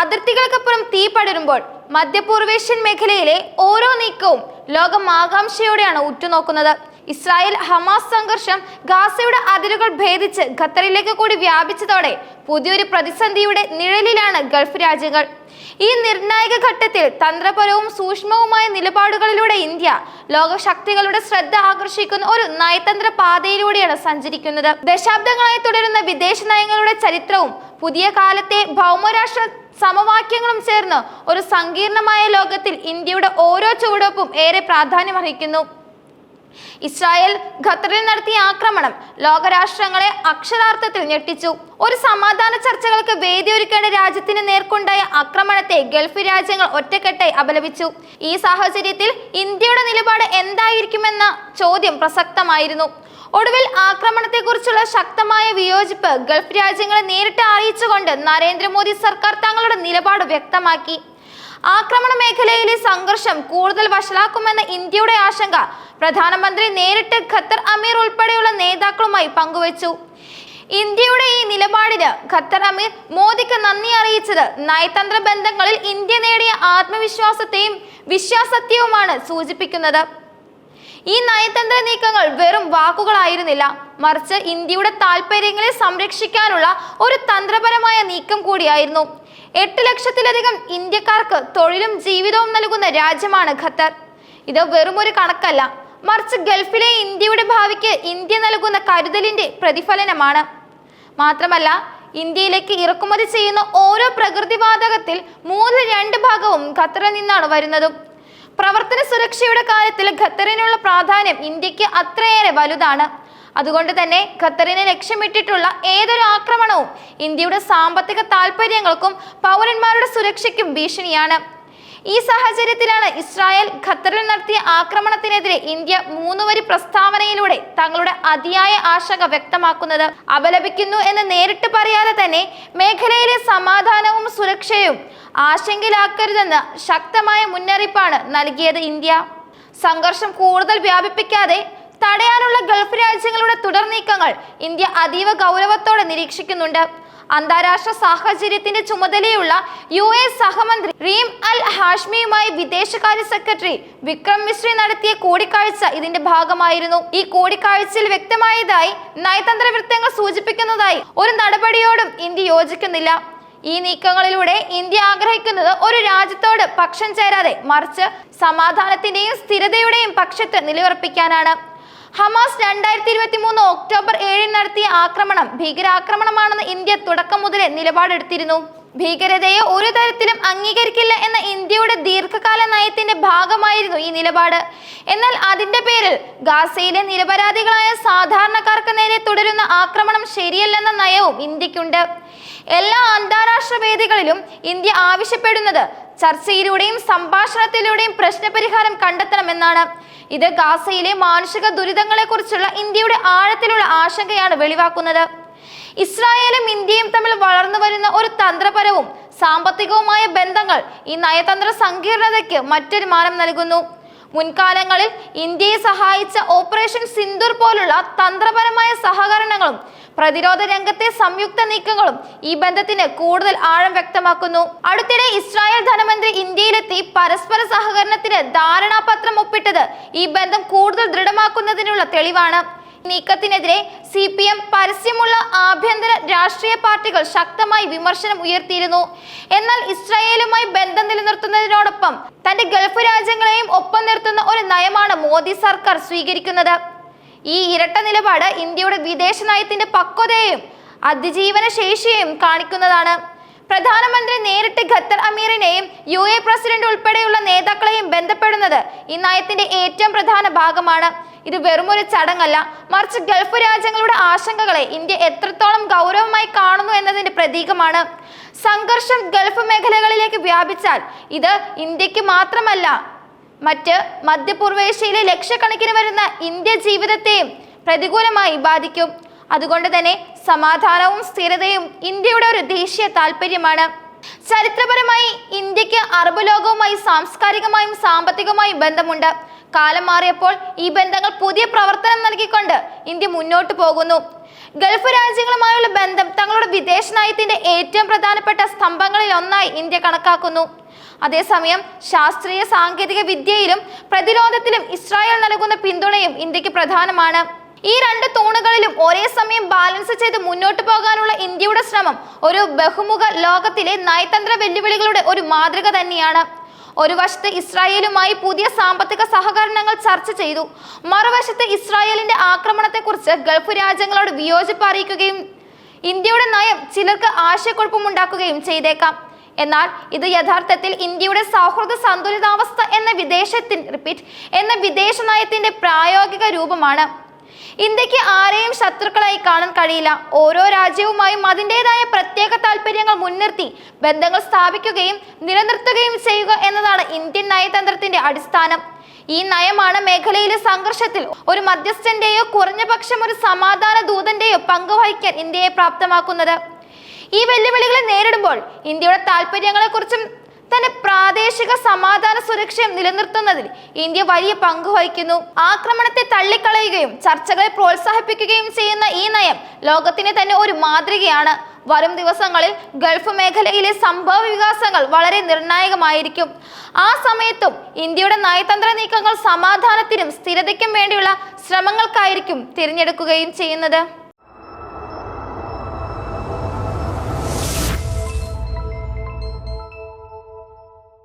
അതിർത്തികൾക്കപ്പുറം തീ പടരുമ്പോൾ മധ്യപൂർവേഷ്യൻ മേഖലയിലെ ഓരോ നീക്കവും ലോകം ആകാംക്ഷയോടെയാണ് ഉറ്റുനോക്കുന്നത്. ഇസ്രായേൽ ഹമാസ് സംഘർഷം ഗാസയുടെ അതിരുകൾ ഭേദിച്ച് ഖത്തറിലേക്ക് കൂടി വ്യാപിച്ചതോടെ പുതിയൊരു പ്രതിസന്ധിയുടെ നിഴലിലാണ് ഗൾഫ് രാജ്യങ്ങൾ. ഈ നിർണായക ഘട്ടത്തിൽ തന്ത്രപരവും സൂക്ഷ്മവുമായ നിലപാടുകളിലൂടെ ഇന്ത്യ ലോകശക്തികളുടെ ശ്രദ്ധ ആകർഷിക്കുന്ന ഒരു നയതന്ത്ര പാതയിലൂടെയാണ് സഞ്ചരിക്കുന്നത്. ദശാബ്ദങ്ങളായി തുടരുന്ന വിദേശ നയങ്ങളുടെ ചരിത്രവും പുതിയ കാലത്തെ ഭൗമരാഷ്ട്ര സമവാക്യങ്ങളും ചേർന്ന് ഒരു സങ്കീർണമായ ലോകത്തിൽ ഇന്ത്യയുടെ ഓരോ ചുവടുവെപ്പും ഏറെ പ്രാധാന്യമർഹിക്കുന്നു ഇസ്രായേൽ ഖത്തറിൽ നടത്തിയ ആക്രമണം ലോകരാഷ്ട്രങ്ങളെ അക്ഷരാർത്ഥത്തിൽ ഞെട്ടിച്ചു. ഒരു സമാധാന ചർച്ചകൾക്ക് വേദിയൊരുക്കേണ്ട രാജ്യത്തിന് നേർക്കുണ്ടായ ആക്രമണത്തെ ഗൾഫ് രാജ്യങ്ങൾ ഒറ്റക്കെട്ടായി അപലപിച്ചു. ഈ സാഹചര്യത്തിൽ ഇന്ത്യയുടെ നിലപാട് എന്തായിരിക്കുമെന്ന ചോദ്യം പ്രസക്തമായിരുന്നു. ഒടുവിൽ ആക്രമണത്തെക്കുറിച്ചുള്ള ശക്തമായ വിയോജിപ്പ് ഗൾഫ് രാജ്യങ്ങളെ നേരിട്ട് അറിയിച്ചുകൊണ്ട് നരേന്ദ്രമോദി സർക്കാർ തങ്ങളുടെ നിലപാട് വ്യക്തമാക്കി. ആക്രമണ മേഖലയിലെ സംഘർഷം കൂടുതൽ വഷളാക്കുമെന്ന ഇന്ത്യയുടെ ആശങ്ക പ്രധാനമന്ത്രി നേരിട്ട് ഖത്തർ അമീർ ഉൾപ്പെടെയുള്ള നേതാക്കളുമായി പങ്കുവച്ചു. ഇന്ത്യയുടെ ഈ നിലപാടിന് ഖത്തർ അമീർ മോദിക്ക് നന്ദി അറിയിച്ചത് നയതന്ത്ര ബന്ധങ്ങളിൽ ഇന്ത്യ നേടിയ ആത്മവിശ്വാസത്തെയും വിശ്വാസത്യവുമാണ് സൂചിപ്പിക്കുന്നത്. ഈ നയതന്ത്ര നീക്കങ്ങൾ വെറും വാക്കുകളായിരുന്നില്ല. മറിച്ച് ഇന്ത്യയുടെ താൽപ്പര്യങ്ങളെ സംരക്ഷിക്കാനുള്ള ഒരു തന്ത്രപരമായ നീക്കം കൂടിയായിരുന്നു. എട്ട് ലക്ഷത്തിലധികം ഇന്ത്യക്കാർക്ക് തൊഴിലും ജീവിതവും നൽകുന്ന രാജ്യമാണ് ഖത്തർ. ഇത് വെറും ഒരു കണക്കല്ല. മറിച്ച് ഗൾഫിലെ ഇന്ത്യയുടെ ഭാവിക്ക് ഇന്ത്യ നൽകുന്ന കരുതലിന്റെ പ്രതിഫലനമാണ്. മാത്രമല്ല ഇന്ത്യയിലേക്ക് ഇറക്കുമതി ചെയ്യുന്ന ഓരോ പ്രകൃതിവാതകത്തിൽ മൂന്നിൽ രണ്ട് ഭാഗവും ഖത്തറിൽ നിന്നാണ് വരുന്നതും. പ്രവർത്തന സുരക്ഷയുടെ കാര്യത്തിൽ ഖത്തറിനുള്ള പ്രാധാന്യം ഇന്ത്യയ്ക്ക് അത്രയേറെ വലുതാണ്. അതുകൊണ്ട് തന്നെ ഖത്തറിനെ ലക്ഷ്യമിട്ടിട്ടുള്ള ഏതൊരു ആക്രമണവും ഇന്ത്യയുടെ സാമ്പത്തിക താൽപ്പര്യങ്ങൾക്കും പൗരന്മാരുടെ സുരക്ഷയ്ക്കും ഭീഷണിയാണ്. ഈ സാഹചര്യത്തിലാണ് ഇസ്രായേൽ ഖത്തറിൽ നടത്തിയ ആക്രമണത്തിനെതിരെ ഇന്ത്യ മൂന്നുവരി പ്രസ്താവനയിലൂടെ തങ്ങളുടെ അതിയായ ആശങ്ക വ്യക്തമാക്കുന്നത്. അപലപിക്കുന്നു എന്ന് നേരിട്ട് പറയാതെ തന്നെ മേഖലയിലെ സമാധാനവും സുരക്ഷയും ആശങ്കയിലാക്കരുതെന്ന് ശക്തമായ മുന്നറിയിപ്പാണ് നൽകിയത് ഇന്ത്യ. സംഘർഷം കൂടുതൽ വ്യാപിപ്പിക്കാതെ തടയാനുള്ള ഗൾഫ് രാജ്യങ്ങളുടെ തുടർ നീക്കങ്ങൾ ഇന്ത്യ അതീവ ഗൗരവത്തോടെ നിരീക്ഷിക്കുന്നുണ്ട്. അന്താരാഷ്ട്ര സാഹചര്യത്തിന്റെ ചുമതലയുള്ള യു എസ് സഹമന്ത്രി റീം അൽ ഹാഷ്മിയുമായി വിദേശകാര്യ സെക്രട്ടറി വിക്രം മിശ്രി നടത്തിയ കൂടിക്കാഴ്ച ഇതിന്റെ ഭാഗമായിരുന്നു. ഈ കൂടിക്കാഴ്ചയിൽ വ്യക്തമായതായി നയതന്ത്ര വൃത്തങ്ങൾ സൂചിപ്പിക്കുന്നതായി ഒരു നടപടിയോടും ഇന്ത്യ യോജിക്കുന്നില്ല. ഈ നീക്കങ്ങളിലൂടെ ഇന്ത്യ ആഗ്രഹിക്കുന്നത് ഒരു രാജ്യത്തോട് പക്ഷം ചേരാതെ മറിച്ച് സമാധാനത്തിന്റെയും സ്ഥിരതയുടെയും പക്ഷത്ത് നിലയുറപ്പിക്കാനാണ്. ഹമാസ് രണ്ടായിരത്തി ഇരുപത്തി മൂന്ന് ഒക്ടോബർ ഏഴിന് നടത്തിയ ആക്രമണം ഭീകരാക്രമണമാണെന്ന് ഇന്ത്യ തുടക്കം മുതലേ നിലപാടെടുത്തിരുന്നു. ഭീകരതയെ ഒരു തരത്തിലും അംഗീകരിക്കില്ല എന്ന ഇന്ത്യയുടെ ദീർഘകാല നയത്തിന്റെ ഭാഗമായിരുന്നു ഈ നിലപാട്. എന്നാൽ അതിന്റെ പേരിൽ ഗാസയിലെ നിരപരാധികളായ സാധാരണക്കാർക്ക് നേരെ തുടരുന്ന ആക്രമണം ശരിയല്ലെന്ന നയവും ഇന്ത്യക്കുണ്ട്. എല്ലാ അന്താരാഷ്ട്ര വേദികളിലും ഇന്ത്യ ആവശ്യപ്പെടുന്നത് ചർച്ചയിലൂടെയും സംഭാഷണത്തിലൂടെയും പ്രശ്നപരിഹാരം കണ്ടെത്തണമെന്നാണ്. ഇത് ഗാസയിലെ മാനുഷിക ദുരിതങ്ങളെക്കുറിച്ചുള്ള ഇന്ത്യയുടെ ആഴത്തിലുള്ള ആശങ്കയാണ് വെളിവാക്കുന്നത്. ഇസ്രായേലും ഇന്ത്യയും തമ്മിൽ വളർന്നു വരുന്ന ഒരു തന്ത്രപരവും സാമ്പത്തികവുമായ ബന്ധങ്ങൾ ഈ നയതന്ത്ര സങ്കീർണതയ്ക്ക് മറ്റൊരു മാനം നൽകുന്നു. മുൻകാലങ്ങളിൽ ഇന്ത്യയെ സഹായിച്ച ഓപ്പറേഷൻ സിന്ദൂർ പോലുള്ള തന്ത്രപരമായ സഹകരണങ്ങളും പ്രതിരോധ രംഗത്തെ സംയുക്ത നീക്കങ്ങളും ഈ ബന്ധത്തിന് കൂടുതൽ ആഴം വ്യക്തമാക്കുന്നു. അടുത്തിടെ ഇസ്രായേൽ ധനമന്ത്രി ഇന്ത്യയിലെത്തി പരസ്പര സഹകരണത്തിന് ധാരണാപത്രം ഒപ്പിട്ടത് ഈ ബന്ധം കൂടുതൽ ദൃഢമാക്കുന്നതിനുള്ള തെളിവാണ്. നീക്കത്തിനെതിരെ സി പി എം പരസ്യമുള്ള ആഭ്യന്തര രാഷ്ട്രീയ പാർട്ടികൾ ശക്തമായി വിമർശനം ഉയർത്തിയിരുന്നു. എന്നാൽ ഇസ്രായേലുമായി ബന്ധം നിലനിർത്തുന്നതിനോടൊപ്പം തന്റെ ഗൾഫ് രാജ്യങ്ങളെയും ഒപ്പം നിർത്തുന്ന ഒരു നയമാണ് മോദി സർക്കാർ സ്വീകരിക്കുന്നത്. ഈ ഇരട്ട നിലപാട് ഇന്ത്യയുടെ വിദേശ നയത്തിന്റെ പക്വതയെയും അതിജീവന ശേഷിയെയും കാണിക്കുന്നതാണ്. പ്രധാനമന്ത്രി നേരിട്ട് ഖത്തർ അമീറിനെയും യു എ പ്രസിഡന്റ് നേതാക്കളെയും ബന്ധപ്പെടുന്നത് ഈ നയത്തിന്റെ ഏറ്റവും പ്രധാന ഭാഗമാണ്. ഇത് വെറുമൊരു ചടങ്ങല്ല മറിച്ച് ഗൾഫ് രാജ്യങ്ങളുടെ ആശങ്കകളെ ഇന്ത്യ എത്രത്തോളം ഗൗരവമായി കാണുന്നു എന്നതിന്റെ പ്രതീകമാണ്. സംഘർഷം ഗൾഫ് മേഖലകളിലേക്ക് വ്യാപിച്ചാൽ ഇത് ഇന്ത്യയ്ക്ക് മാത്രമല്ല മറ്റ് മധ്യപൂർവേഷ്യയിലെ ലക്ഷക്കണക്കിന് വരുന്ന ഇന്ത്യ ജീവിതത്തെയും പ്രതികൂലമായി ബാധിക്കും. അതുകൊണ്ട് തന്നെ സമാധാനവും സ്ഥിരതയും ഇന്ത്യയുടെ ഒരു ദേശീയ താല്പര്യമാണ് ചരിത്രപരമായി ഇന്ത്യയ്ക്ക് അറബ് ലോകവുമായി സാംസ്കാരികമായും സാമ്പത്തികമായും ബന്ധമുണ്ട്. കാലം മാറിയപ്പോൾ ഈ ബന്ധങ്ങൾ പുതിയ പ്രവർത്തനം നൽകിക്കൊണ്ട് ഇന്ത്യ മുന്നോട്ട് പോകുന്നു. ഗൾഫ് രാജ്യങ്ങളുമായുള്ള ബന്ധം തങ്ങളുടെ വിദേശ നയത്തിന്റെ ഏറ്റവും പ്രധാനപ്പെട്ട സ്തംഭങ്ങളിൽ ഒന്നായി ഇന്ത്യ കണക്കാക്കുന്നു. അതേസമയം ശാസ്ത്രീയ സാങ്കേതിക വിദ്യയിലും പ്രതിരോധത്തിലും ഇസ്രായേൽ നൽകുന്ന പിന്തുണയും ഇന്ത്യയ്ക്ക് പ്രധാനമാണ്. ഈ രണ്ട് തൂണുകളിലും ഒരേ സമയം ബാലൻസ് ചെയ്ത് മുന്നോട്ട് പോകാനുള്ള ഇന്ത്യയുടെ ശ്രമം ഒരു ബഹുമുഖ ലോകത്തിലെ നയതന്ത്ര വെല്ലുവിളികളുടെ ഒരു മാതൃക തന്നെയാണ്. ഒരു വശത്ത് ഇസ്രായേലുമായി പുതിയ സാമ്പത്തിക സഹകരണങ്ങൾ ചർച്ച ചെയ്തു. മറുവശത്ത് ഇസ്രായേലിന്റെ ആക്രമണത്തെക്കുറിച്ച് ഗൾഫ് രാജ്യങ്ങളോട് വിയോജിപ്പ് അറിയിക്കുകയും ഇന്ത്യയുടെ നയം ചിലർക്ക് ആശയക്കുഴപ്പമുണ്ടാക്കുകയും ചെയ്തേക്കാം. എന്നാൽ ഇത് യഥാർത്ഥത്തിൽ ഇന്ത്യയുടെ സൗഹൃദ സന്തുലിതാവസ്ഥ എന്ന വിദേശത്തിൻ റിപ്പീറ്റ് എന്ന വിദേശ നയത്തിന്റെ പ്രായോഗിക രൂപമാണ്. ഇന്ത്യയ്ക്ക് ആരെയും ശത്രുക്കളായി കാണാൻ കഴിയില്ല. ഓരോ രാജ്യവുമായും അതിന്റെതായ പ്രത്യേക താല്പര്യങ്ങൾ മുൻനിർത്തി ബന്ധങ്ങൾ സ്ഥാപിക്കുകയും നിലനിർത്തുകയും ചെയ്യുക എന്നതാണ് ഇന്ത്യൻ നയതന്ത്രത്തിന്റെ അടിസ്ഥാനം. ഈ നയമാണ് മേഖലയിലെ സംഘർഷത്തിൽ ഒരു മധ്യസ്ഥന്റെയോ കുറഞ്ഞപക്ഷം ഒരു സമാധാന ദൂതന്റെയോ പങ്ക് വഹിക്കാൻ ഇന്ത്യയെ പ്രാപ്തമാക്കുന്നത്. ഈ വെല്ലുവിളികളെ നേരിടുമ്പോൾ ഇന്ത്യയുടെ താല്പര്യങ്ങളെക്കുറിച്ചും തന്റെ പ്രാദേശിക സമാധാന സുരക്ഷയും നിലനിർത്തുന്നതിൽ ഇന്ത്യ വലിയ പങ്ക് വഹിക്കുന്നു. ആക്രമണത്തെ തള്ളിക്കളയുകയും ചർച്ചകളെ പ്രോത്സാഹിപ്പിക്കുകയും ചെയ്യുന്ന ഈ നയം ലോകത്തിന് തന്നെ ഒരു മാതൃകയാണ്. വരും ദിവസങ്ങളിൽ ഗൾഫ് മേഖലയിലെ സംഭവ വികാസങ്ങൾ വളരെ നിർണായകമായിരിക്കും. ആ സമയത്തും ഇന്ത്യയുടെ നയതന്ത്ര നീക്കങ്ങൾ സമാധാനത്തിനും സ്ഥിരതയ്ക്കും വേണ്ടിയുള്ള ശ്രമങ്ങൾക്കായിരിക്കും തിരഞ്ഞെടുക്കുകയും ചെയ്യുന്നത്.